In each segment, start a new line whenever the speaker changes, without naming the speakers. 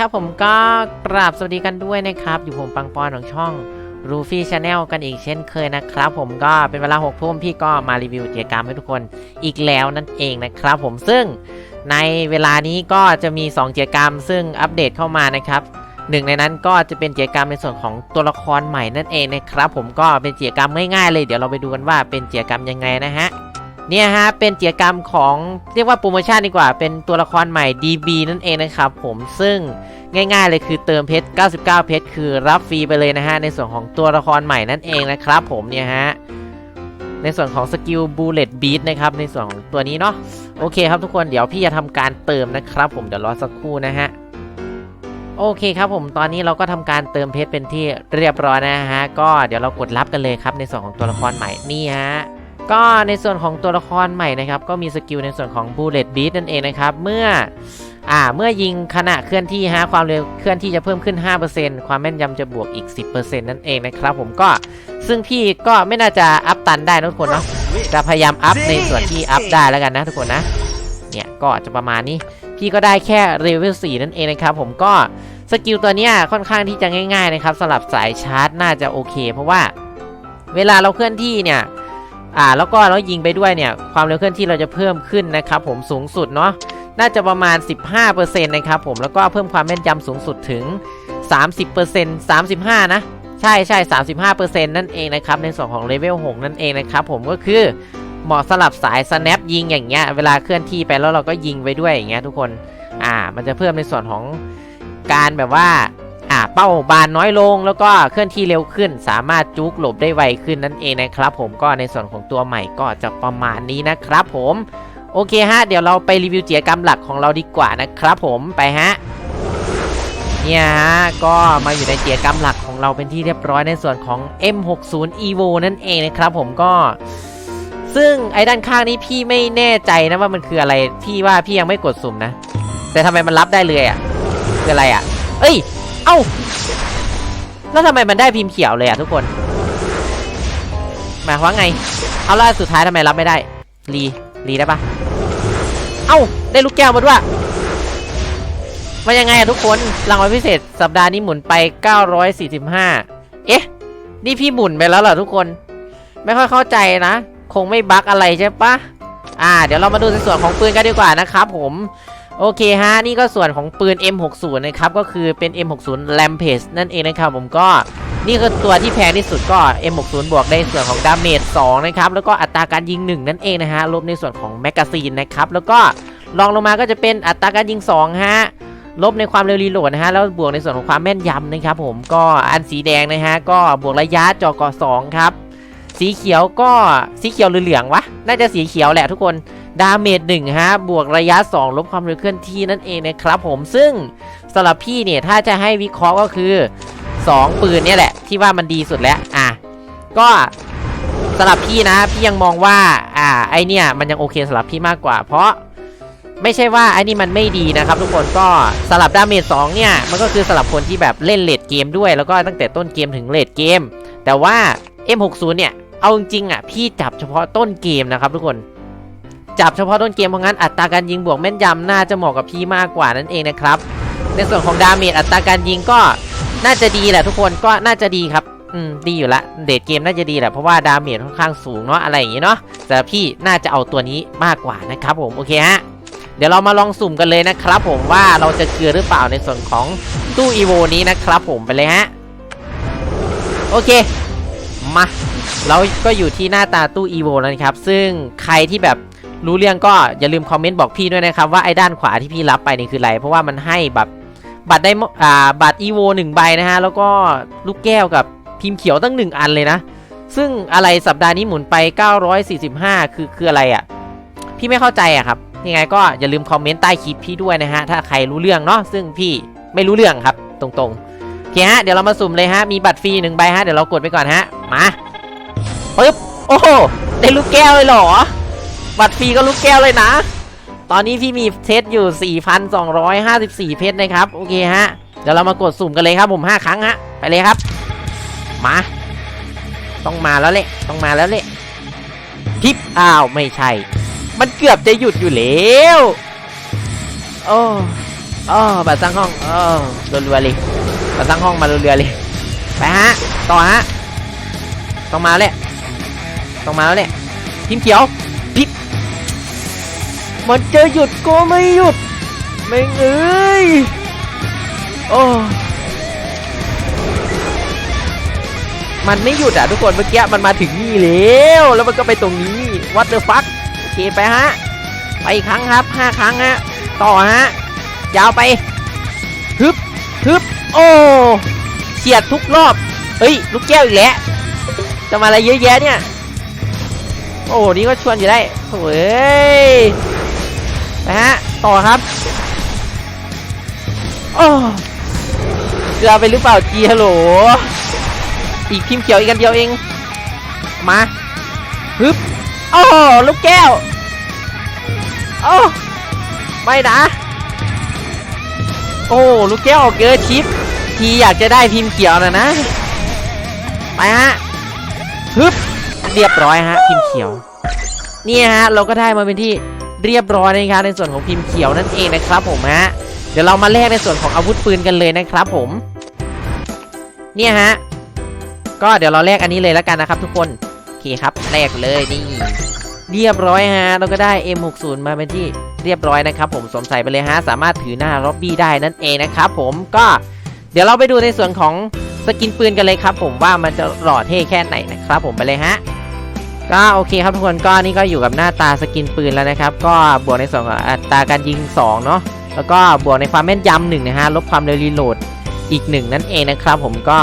ครับผมก็กราบสวัสดีกันด้วยนะครับ อยู่ผมปังปอนของช่อง r u f y Channel กันอีกเช่นเคยนะครับ ผมก็เป็นเวลา6ทุ่มพี่ก็มารีวิวกิจกรรมให้ทุกคนอีกแล้วนั่นเองนะครับ ผมซึ่งในเวลานี้ก็จะมี2กิจกรรม ซึ่งอัปเดตเข้ามานะครับหนึ่งในนั้นก็จะเป็นกิจกรรมในส่วนของตัวละครใหม่นั่นเองนะครับ ผมก็เป็นกิจกรรมง่ายๆเลย เดี๋ยวเราไปดูกันว่าเป็นกิจกรรมยังไงนะฮะ เนี่ยฮะเป็นกิจกรรมของเรียกว่าโปรโมชั่นดีกว่า เป็นตัวละครใหม่ DB นั่นเองนะครับผมซึ่งง่ายๆเลยคือเติมเพชร 99 เพชร คือรับฟรีไปเลยนะฮะในส่วนของตัวละครใหม่นั่นเองนะครับผมเนี่ยฮะในส่วนของสกิล Bullet Beat นะครับในส่วนของตัวนี้เนาะโอเคครับทุกคนเดี๋ยวพี่จะทำการเติมนะครับผมเดี๋ยวรอสักครู่นะฮะโอเคครับผมตอนนี้เราก็ทำการเติมเพชรเป็นที่เรียบร้อยนะฮะ ก็เดี๋ยวเรากดรับกันเลยครับในส่วนของตัวละครใหม่นี่ฮะ ก็ในส่วนของตัวละครใหม่นะครับ ก็มีสกิลในส่วนของ Bullet Beat นั่นเองนะครับ เมื่ออ่าเมื่อยิงขณะเคลื่อนที่ฮะความเร็วเคลื่อนที่จะเพิ่มขึ้น 5%ความแม่นยำจะบวกอีก 10%นั่นเองนะครับผมก็ซึ่งพี่ก็ไม่น่าจะอัพตันได้นะทุกคนเนาะจะพยายามอัพในส่วนที่อัพได้แล้วกันนะทุกคนนะเนี่ยก็จะประมาณนี้พี่ก็ได้แค่เลเวล4นั่นเองนะครับผมก็สกิลตัวเนี้ยค่อนข้างที่จะง่ายๆนะครับสำหรับสายชาร์จน่าจะโอเค เพราะว่าเวลาเราเคลื่อนที่เนี่ย อ่าแล้วก็เรายิงไปด้วยเนี่ยความเร็วเคลื่อนที่เราจะเพิ่มขึ้นนะครับผมสูงสุดเนาะน่าจะประมาณ 15%นะครับผมแล้วก็เพิ่มความแม่นยำสูงสุดถึง 30% 35 นะ ใช่ใช่35%นั่นเองนะครับในส่วนของเลเวล6นั่นเองนะครับผมก็คือเหมาะสำหรับสาย snap ยิงอย่างเงี้ยเวลาเคลื่อนที่ไปแล้วเราก็ยิงไปด้วยอย่างเงี้ยทุกคนอ่ามันจะเพิ่มในส่วนของการแบบว่า อ่าเป้าบานน้อยลงแล้วก็เคลื่อนที่เร็วขึ้น สามารถจุกหลบได้ไวขึ้นนั่นเองนะครับ ผมก็ในส่วนของตัวใหม่ก็จะประมาณนี้นะครับ ผมโอเคฮะ เดี๋ยวเราไปรีวิวกิจกรรมหลักของเราดีกว่านะครับ ผมไปฮะเนี่ยฮะ ก็มาอยู่ในกิจกรรมหลักของเราเป็นที่เรียบร้อยในส่วนของ M60 Evo นั่นเองนะครับ ผมก็ ซึ่งไอ้ด้านข้างนี้พี่ไม่แน่ใจนะว่ามันคืออะไร พี่ว่าพี่ยังไม่กดสุ่มนะ แต่ทำไมมันรับได้เลยอะคืออะไรอะ เอ้ย เอ้า แล้วทำไมมันได้พิมพ์เขียวเลยอะทุกคน หมายความว่าไง เอาล่ะสุดท้ายทำไมรับไม่ได้ รีรีได้ปะเอ้า ได้ลูกแก้วมาด้วยมายังไงอะทุกคน รางวัลพิเศษ สัปดาห์นี้หมุนไป 945 เอ๊ะ นี่พี่หมุนไปแล้วเหรอทุกคน ไม่ค่อยเข้าใจนะ คงไม่บั๊กอะไรใช่ปะอ่า เดี๋ยวเรามาดูในส่วนของปืนกันดีกว่านะครับผม โอเคฮะ นี่ก็ส่วนของปืน M60 นะครับ ก็คือเป็น M60 Rampage นั่นเองนะครับผมก็นี่คือตัวที่แพงที่สุดก็ M60 บวกในส่วนของดาเมจ2นะครับ แล้วก็อัตราการยิง 1 นั่นเองนะฮะลบในส่วนของแมกกาซีนนะครับ แล้วก็รองลงมาก็จะเป็นอัตราการยิง 2 ฮะ ลบในความเร็วรีโหลดนะฮะ แล้วบวกในส่วนของความแม่นยำนะครับผมก็อันสีแดงนะฮะ ก็บวกระยะจอเกาะ2ครับ สีเขียวก็สีเขียวหรือเหลืองวะ น่าจะสีเขียวแหละทุกคน ดาเมจหนึ่งฮะบวกระยะ 2 ลบความเร็วเคลื่อนที่นั่นเองนะครับผมซึ่งสำหรับพี่เนี่ยถ้าจะให้วิเคราะห์ก็คือ 2 ปืนเนี่ยแหละ ที่ว่ามันดีสุดแล้วอะก็สำหรับพี่นะพี่ยังมองว่าอ่าไอเนี่ยมันยังโอเคสำหรับพี่มากกว่า เพราะไม่ใช่ว่าไอ้นี่มันไม่ดีนะครับ ทุกคนก็สลับดาเมจ2เนี่ย มันก็คือสำหรับคนที่แบบเล่นเลดเกมด้วย แล้วก็ตั้งแต่ต้นเกมถึงเลดเกม แต่ว่า M60 เนี่ย เอาจริงๆอะ พี่จับเฉพาะต้นเกมนะครับทุกคน จับเฉพาะต้นเกมเพราะงั้นอัตราการยิงบวกแม่นยำน่าจะเหมาะกับพี่มากกว่านั่นเองนะครับ ในส่วนของดาเมจอัตราการยิงก็น่าจะดีแหละทุกคนก็น่าจะดีครับอืมดีอยู่ละเดทเกมน่าจะดีแหละเพราะว่าดาเมจค่อนข้างสูงเนาะอะไรอย่างงี้เนาะแต่พี่น่าจะเอาตัวนี้มากกว่านะครับผมโอเคฮะเดี๋ยวเรามาลองสุ่มกันเลยนะครับผมว่าเราจะเกลือหรือเปล่าในส่วนของตู้อีโวนี้นะครับผมไปเลยฮะโอเคมาเราก็อยู่ที่หน้าตาตู้ EVO แล้วนะครับ ซึ่งใครที่แบบ รู้เรื่องก็อย่าลืมคอมเมนต์บอกพี่ด้วยนะครับ ว่าไอ้ด้านขวาที่พี่รับไปนี่คืออะไร เพราะว่ามันให้แบบบัตรได้อ่าบัตร EVO หนึ่งใบนะฮะแล้วก็ลูกแก้วกับพิมพ์เขียวตั้งหนึ่งอันเลยนะ ซึ่งอะไรสัปดาห์นี้หมุนไป 945 คือคืออะไรอะ่ะ พี่ไม่เข้าใจอะครับยังไงก็อย่าลืมคอมเมนต์ใต้คลิปพี่ด้วยนะฮะถ้าใครรู้เรื่องเนาะซึ่งพี่ไม่รู้เรื่องครับ ตรงๆโอเคฮะเดี๋ยวเรามาสุ่มเลยฮะมีบัตรฟรีหนึ่งใบฮะเดี๋ยวเรากดไปก่อนฮะมาปึ๊บโอ้โหได้ลูกแก้วเลยเหรอ บัตรฟรีก็ลูกแก้วเลยนะ ตอนนี้พี่มีเทสอยู่ 4,254 เพชรนะครับ โอเคฮะ เดี๋ยวเรามากดสุ่มกันเลยครับผม 5 ครั้งฮะ ไปเลยครับ มา ต้องมาแล้วแหละต้องมาแล้วแหละพิบอ้าว ไม่ใช่ มันเกือบจะหยุดอยู่แล้วโอ้อ๋อบัตรสร้างห้องอ๋อรัวๆเลยบัตรสร้างห้องมารัวๆเลย ไปฮะ ต่อฮะ ต้องมาแล้วแหละต้องมาแล้วแหละทีมเขียว มันจะหยุดก็ไม่หยุด ไม่งเอ้ยโอ้มันไม่หยุดอะทุกคนเมื่อกี้มันมาถึงนี่แล้วแล้วมันก็ไปตรงนี้ what the fuck โอเคไปฮะไปอีกครั้งครับห้าครั้งฮะต่อฮะยาวไปฮึบฮึบโอ้เฉียดทุกรอบเฮ้ยลูกแก้วอีกแล้วจะมาอะไรเยอะแยะเนี่ยโอ้นี่ก็ชวนอยู่ได้โอ้ย ไปฮะ ต่อครับโอ้เกลือไปหรือเปล่าจีฮัลโหล อีกพิมเขียวอีกกันเดียวเอง มาฮึบโอ้ลูกแก้ว โอ้ไม่นะ โอ้ลูกแก้วออกเยอชิป ทีอยากจะได้พิมเขียวนะนะ ไปฮะฮึบเรียบร้อยฮะพิมเขียว นี่ฮะ เราก็ได้มาเป็นที่ เรียบร้อยนะครับในส่วนของพิมพ์เขียวนั่นเองนะครับผมฮะเดี๋ยวเรามาแลกในส่วนของอาวุธปืนกันเลยนะครับผมเนี่ยฮะก็เดี๋ยวเราแลกอันนี้เลยแล้วกันนะครับทุกคนโอเคครับแลกเลยนี่เรียบร้อยฮะเราก็ได้ M60 มาเป็นที่เรียบร้อยนะครับผมสวมใส่ไปเลยฮะสามารถถือหน้าล็อบบี้ได้นั่นเองนะครับผมก็เดี๋ยวเราไปดูในส่วนของสกินปืนกันเลยครับผมว่ามันจะหล่อเท่แค่ไหนนะครับผมไปเลยฮะ ก็โอเคครับทุกคนก็นี่ก็อยู่กับหน้าตาสกินปืนแล้วนะครับ ก็บวกในส่วนของอัตราการยิง 2 เนาะแล้วก็บวกในความแม่นยำหนึ่งนะฮะลบความเร็วรีโหลดอีกหนึ่งนั่นเองนะครับ ผมก็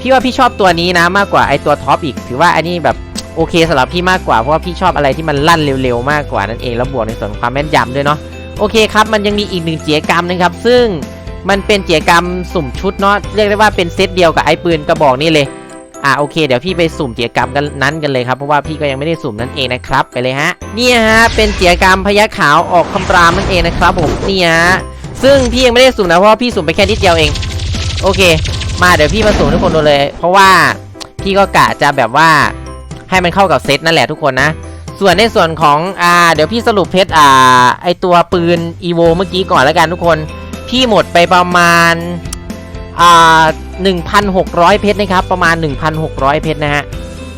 พี่ว่าพี่ชอบตัวนี้นะมากกว่าไอตัวท็อปอีก ถือว่าอันนี้แบบโอเคสำหรับพี่มากกว่าเพราะว่าพี่ชอบอะไรที่มันลั่นเร็วๆมากกว่านั่นเองแล้วบวกในส่วนความแม่นยำด้วยเนาะโอเคครับมันยังมีอีกหนึ่งเจียกรรมนะครับ ซึ่งมันเป็นเจียกรรมสุ่มชุดเนาะเรียกได้ว่าเป็นเซตเดียวกับไอปืนกระบอกนี่เลย อ่าโอเคเดี๋ยวพี่ไปสุ่มเจียกรรมกันนั้นกันเลยครับเพราะว่าพี่ก็ยังไม่ได้สุ่มนั่นเองนะครับไปเลยฮะเนี่ยฮะเป็นเจียกรรมพยัคฆ์ขาวออกคำรามนั่นเองนะครับผมเนี่ยฮะซึ่งพี่ยังไม่ได้สุ่มนะเพราะว่าพี่สุ่มไปแค่นิดเดียวเอง โอเค มาเดี๋ยวพี่มาสุ่มทุกคนดูเลย เพราะว่าพี่ก็กะจะแบบว่าให้มันเข้ากับเซตนั่นแหละทุกคนนะ ส่วนในส่วนของอ่าเดี๋ยวพี่สรุปเพชรอ่าไอตัวปืนอีโวเมื่อกี้ก่อนแล้วกันทุกคน พี่หมดไปประมาณ 1,600 เพชรนะครับ ประมาณ 1,600 เพชรนะฮะ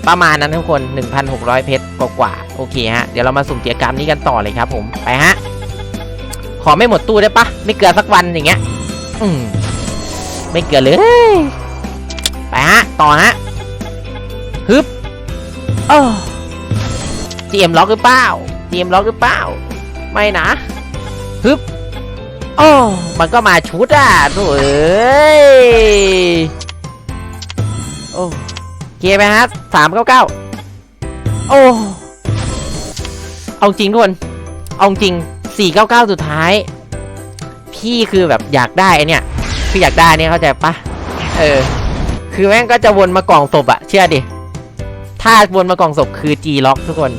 ประมาณนั้นทุกคน 1,600 เพชรกว่าๆโอเคฮะ เดี๋ยวเรามาสุ่มกิจกรรมนี้กันต่อเลยครับผม ไปฮะ ขอไม่หมดตู้ได้ปะ ไม่เกินสักวันอย่างเงี้ย อืม ไม่เกินเลย ไปฮะ ต่อฮะ ฮึบเออเจียมล็อกหรือเปล่าเจียมล็อกหรือเปล่า ไม่นะ ฮึบ โอ้มันก็มาชุดอะโถ่เอ้ยโอ้เคียร์ไปฮะสามเก้าเก้าโอ้เอาจริงทุกคนเอาจริงสี่เก้าเก้าสุดท้าย พี่คือแบบอยากได้ไอเนี่ยคืออยากได้เนี่ยเข้าใจปะเออ คือแม่งก็จะวนมากล่องศพอะเชื่อดิถ้าวนมากล่องศพคือ G ล็อกทุกคน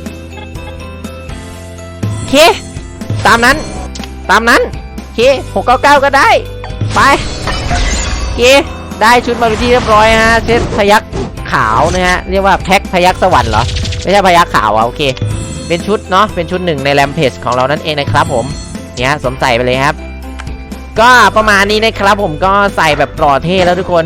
โอเคตามนั้น ตามนั้น โอเค699ก็ได้ ไปเคได้ชุดมาเป็นที่เรียบร้อยฮะเซตพยักขาวนะฮะเรียกว่าแพ็คพยักสวรรค์เหรอไม่ใช่พยักขาวอะโอเค เป็นชุดเนาะเป็นชุดหนึ่งในแรมเพจของเรานั่นเองนะครับผมเนี่ยสวมใส่ไปเลยครับ ก็ประมาณนี้นะครับผมก็ใส่แบบปลอดเท่แล้วทุกคน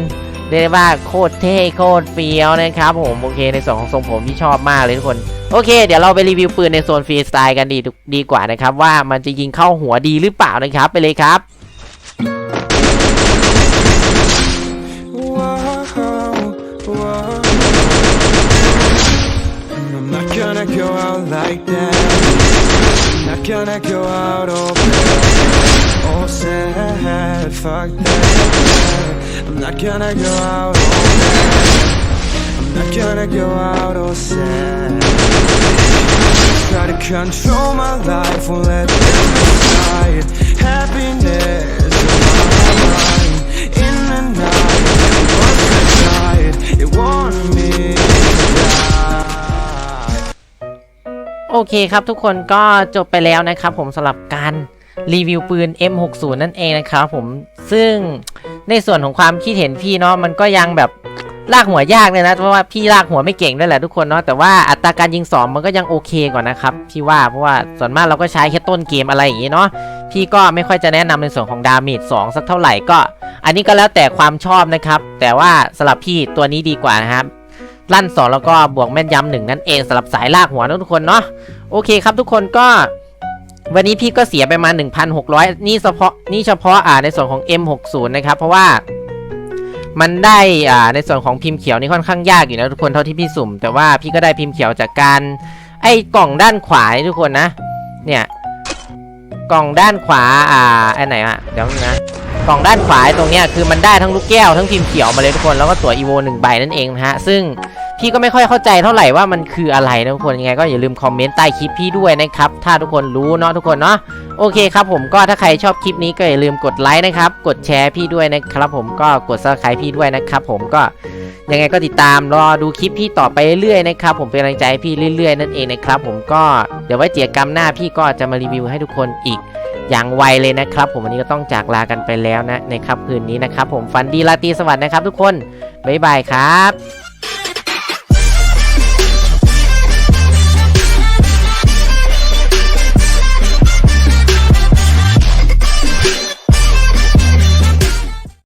เรียกว่าโคตรเท่โคตรเฟี้ยวนะครับผมโอเคในส่วนของทรงผมที่ชอบมากเลยทุกคน โอเค เดี๋ยวเราไปรีวิวปืนในโซนฟรีสไตล์กันดีดีกว่านะครับ ว่ามันจะยิงเข้าหัวดีหรือเปล่านะครับ ไปเลยครับ
Whoa, whoa. I'm not gonna go out not gonna go out all sad, fuck that. I'm not gonna go out all bad. I'm not gonna go out all sad. Try to control my life, won't let them decide. Happiness on my mind. In the night, once I died, it wanted me to die.
โอเคครับทุกคนก็จบไปแล้วนะครับผมสำหรับการรีวิวปืน M60 นั่นเองนะครับผมซึ่งในส่วนของความคิดเห็นพี่เนาะมันก็ยังแบบ ลากหัวยากเลยนะเพราะว่าพี่ลากหัวไม่เก่งด้วยแหละทุกคนเนาะแต่ว่าอัตราการยิงสองมันก็ยังโอเคกว่านะครับพี่ว่าเพราะว่าส่วนมากเราก็ใช้แค่ต้นเกมอะไรอย่างงี้เนาะพี่ก็ไม่ค่อยจะแนะนำในส่วนของดาเมจสองสักเท่าไหร่ก็ อันนี้ก็แล้วแต่ความชอบนะครับ แต่ว่าสำหรับพี่ตัวนี้ดีกว่านะครับลั่นสองแล้วก็บวกแม่นยำหนึ่งนั่นเองสำหรับสายลากหัวนะทุกคนเนาะโอเคครับทุกคนก็วันนี้พี่ก็เสียไปมา 1,600 นี่เฉพาะนี่เฉพาะอ่าในส่วนของ M60 นะครับ เพราะว่า มันได้อ่าในส่วนของพิมพ์เขียวนี่ค่อนข้างยากอยู่นะทุกคนเท่าที่พี่สุ่ม แต่ว่าพี่ก็ได้พิมพ์เขียวจากการไอ้กล่องด้านขวาทุกคนนะ เนี่ยกล่องด้านขวาอ่าไอ้ไหนอะเดี๋ยวนะกล่องด้านขวาตรงเนี้ยคือมันได้ทั้งลูกแก้วทั้งพิมพ์เขียวมาเลยทุกคนแล้วก็ตัวอีโวหนึ่งใบนั่นเองนะฮะซึ่ง พี่ก็ไม่ค่อยเข้าใจเท่าไหร่ว่ามันคืออะไรนะทุกคนยังไงก็อย่าลืมคอมเมนต์ใต้คลิปพี่ด้วยนะครับถ้าทุกคนรู้เนาะทุกคนเนาะโอเคครับผมก็ถ้าใครชอบคลิปนี้ก็อย่าลืมกดไลค์นะครับกดแชร์พี่ด้วยนะครับผมก็กดซับสไครต์พี่ด้วยนะครับผมก็ยังไงก็ติดตามรอดูคลิปพี่ต่อไปเรื่อยๆนะครับผมเป็นกำลังใจให้พี่เรื่อย ๆ นั่นเองนะครับผมก็เดี๋ยวไว้เจอกันหน้าพี่ก็จะมารีวิวให้ทุกคนอีกอย่างไวเลยนะครับ ผมวันนี้ก็ต้องจากลากันไปแล้วนะในค่ำคืนนี้นะครับ ผมฝันดีราตรีสวัสดิ์นะครับ ทุกคนบ๊ายบายครับ